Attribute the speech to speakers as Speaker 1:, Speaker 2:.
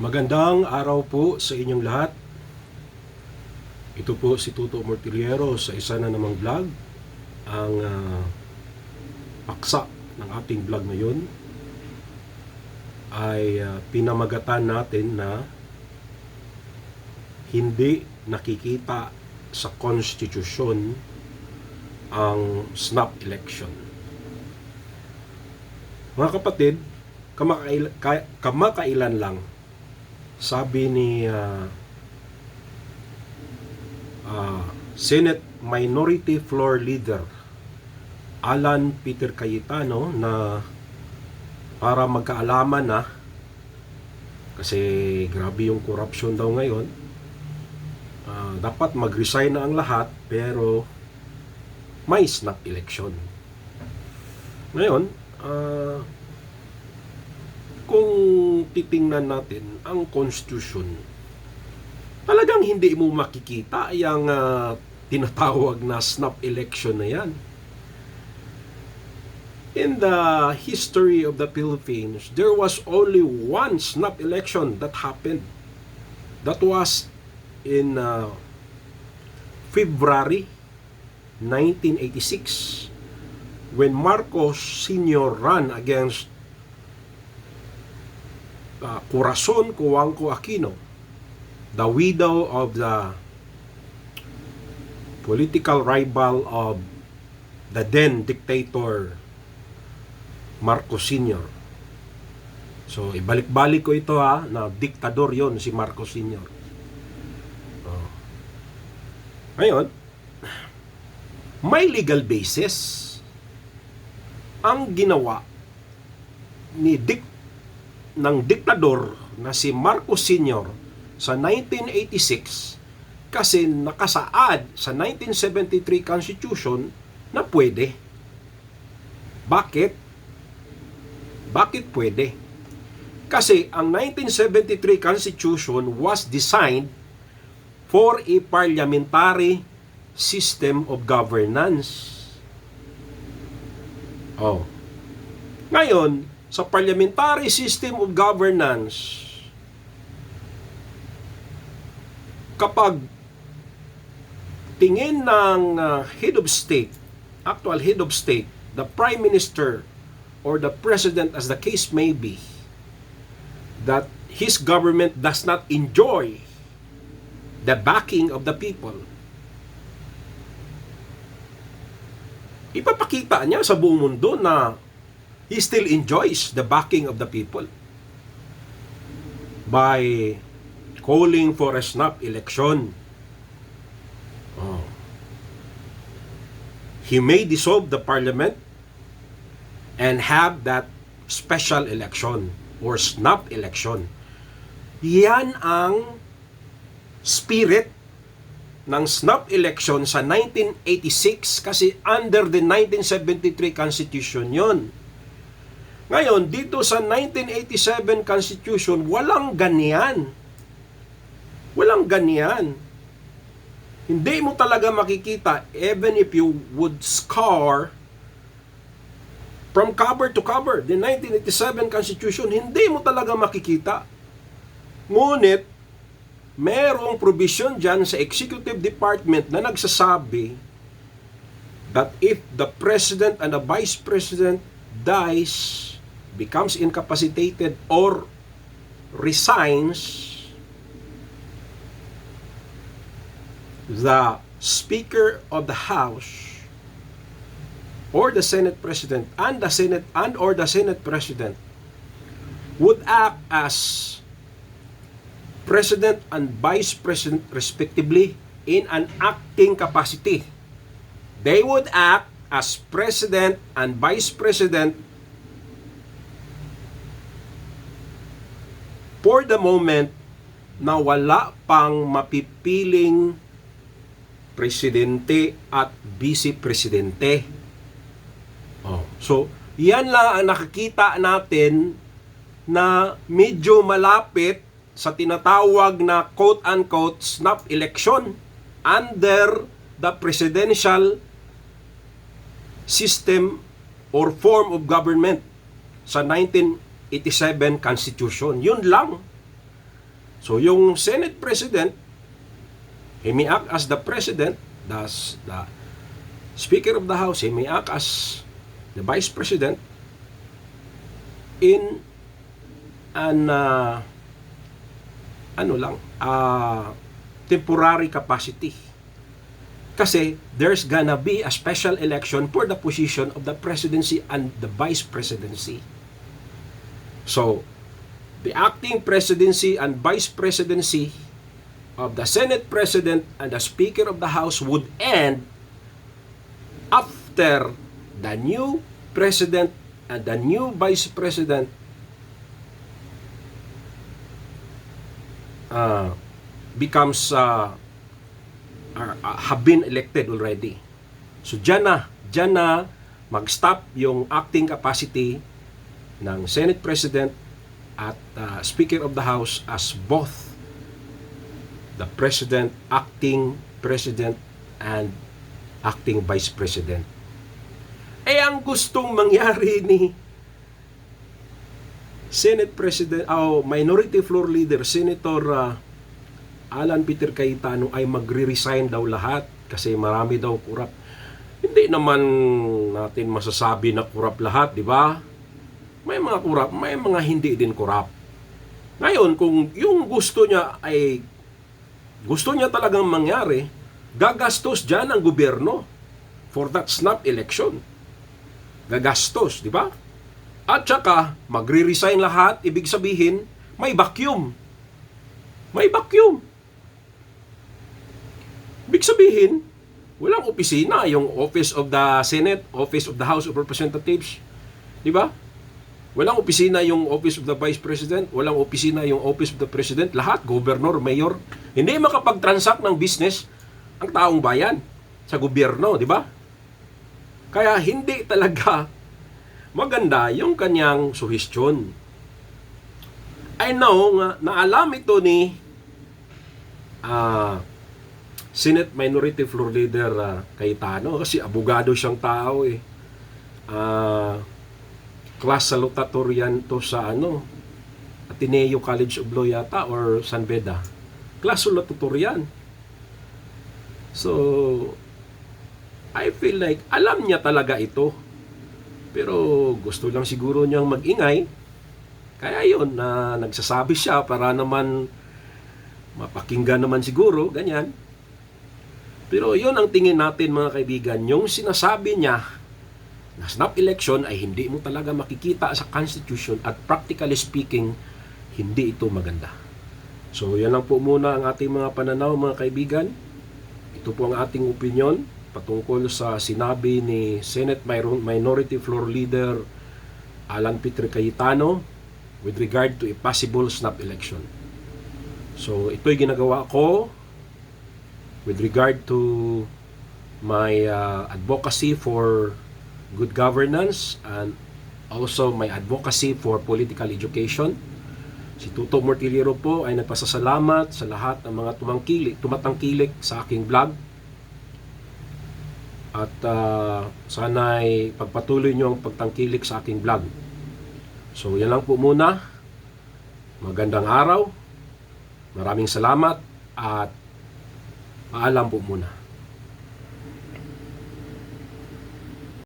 Speaker 1: Magandang araw po sa inyong lahat. Ito po si Tuto Mortiliero sa isa na namang vlog. Ang ah, paksa ng ating vlog ngayon ay ah, pinamagatan natin na hindi nakikita sa konstitusyon ang snap election. Mga kapatid, kamakail- ka- kamakailan lang sabi ni ah, ah, Senate Minority Floor Leader Alan Peter Cayetano na para magkaalaman na kasi grabe yung corruption daw ngayon ah, dapat mag-resign na ang lahat pero may snap election. Ngayon ah, kung titingnan natin ang constitution, talagang hindi mo makikita yung ah, tinatawag na snap election na yan. In the history of the Philippines, there was only one snap election that happened. That was in ah, February 1986 when Marcos Sr. ran against uh, Corazon Cuangco Aquino, the widow of the political rival of the then dictator Marcos Sr. So, ibalik-balik ko ito ha, na diktador yon si Marcos Sr. Oh. Ngayon, may legal basis ang ginawa ni Dick ng diktador na si Marcos Sr. sa 1986 kasi nakasaad sa 1973 Constitution na pwede. Bakit? Bakit pwede? Kasi ang 1973 Constitution was designed for a parliamentary system of governance. Oh. Ngayon, sa parliamentary system of governance, kapag tingin ng uh, head of state, actual head of state, the prime minister or the president as the case may be, that his government does not enjoy the backing of the people, ipapakita niya sa buong mundo na he still enjoys the backing of the people by calling for a snap election. Oh. He may dissolve the parliament and have that special election or snap election. Yan ang spirit ng snap election sa 1986 kasi under the 1973 Constitution yon. Ngayon, dito sa 1987 Constitution, walang ganyan. Walang ganyan. Hindi mo talaga makikita, even if you would scar from cover to cover, the 1987 Constitution, hindi mo talaga makikita. Ngunit, merong provision dyan sa Executive Department na nagsasabi that if the President and the Vice President dies, becomes incapacitated or resigns, the Speaker of the House or the Senate President and the Senate and or the Senate President would act as President and Vice President respectively in an acting capacity. They would act as President and Vice President moment na wala pang mapipiling presidente at vice-presidente. Oh, so, yan lang ang nakikita natin na medyo malapit sa tinatawag na quote-unquote snap election under the presidential system or form of government sa 1987 Constitution. Yun lang. So yung Senate President, he may act as the President, thus the Speaker of the House, he may act as the Vice President in an uh, ano lang, uh, temporary capacity. Kasi there's gonna be a special election for the position of the presidency and the vice presidency. So, the acting presidency and vice presidency of the Senate President and the Speaker of the House would end after the new President and the new Vice President uh, becomes uh, are, uh, have been elected already. So dyan na, dyan na mag-stop yung acting capacity ng Senate President at uh, Speaker of the House as both the President, acting President, and acting Vice President. Eh ang gustong mangyari ni Senate President, oh, Minority Floor Leader, Senator uh, Alan Peter Cayetano ay magre-resign daw lahat kasi marami daw kurap. Hindi naman natin masasabi na kurap lahat, di ba? May mga kurap, may mga hindi din kurap. Ngayon, kung yung gusto niya ay gusto niya talagang mangyari, gagastos dyan ang gobyerno for that snap election. Gagastos, di ba? At saka, magre-resign lahat, ibig sabihin, may vacuum. May vacuum. Ibig sabihin, walang opisina, yung Office of the Senate, Office of the House of Representatives. Di ba? Walang opisina yung Office of the Vice President, walang opisina yung Office of the President, lahat, Governor, Mayor. Hindi makapag-transact ng business ang taong bayan sa gobyerno, di ba? Kaya hindi talaga maganda yung kanyang suhestyon. I know nga, naalam ito ni ah, Senate Minority Floor Leader uh, Cayetano kasi abogado siyang tao eh. Ah, class salutatorian to sa ano Ateneo College of Law yata or San Beda. Class salutatorian. So, I feel like alam niya talaga ito. Pero gusto lang siguro niyang magingay. Kaya yun, na nagsasabi siya para naman mapakinggan naman siguro, ganyan. Pero yun ang tingin natin mga kaibigan, yung sinasabi niya na snap election ay hindi mo talaga makikita sa Constitution at practically speaking, hindi ito maganda. So yan lang po muna ang ating mga pananaw mga kaibigan. Ito po ang ating opinion patungkol sa sinabi ni Senate Minor- Minority Floor Leader Alan Peter Cayetano with regard to a possible snap election. So ito'y ginagawa ko with regard to my uh, advocacy for good governance and also my advocacy for political education. Si Tuto Mortiliero po ay nagpasasalamat sa lahat ng mga tumangkilik, tumatangkilik sa aking vlog. At uh, sana ay pagpatuloy nyo ang pagtangkilik sa aking vlog. So yan lang po muna. Magandang araw. Maraming salamat at paalam po muna.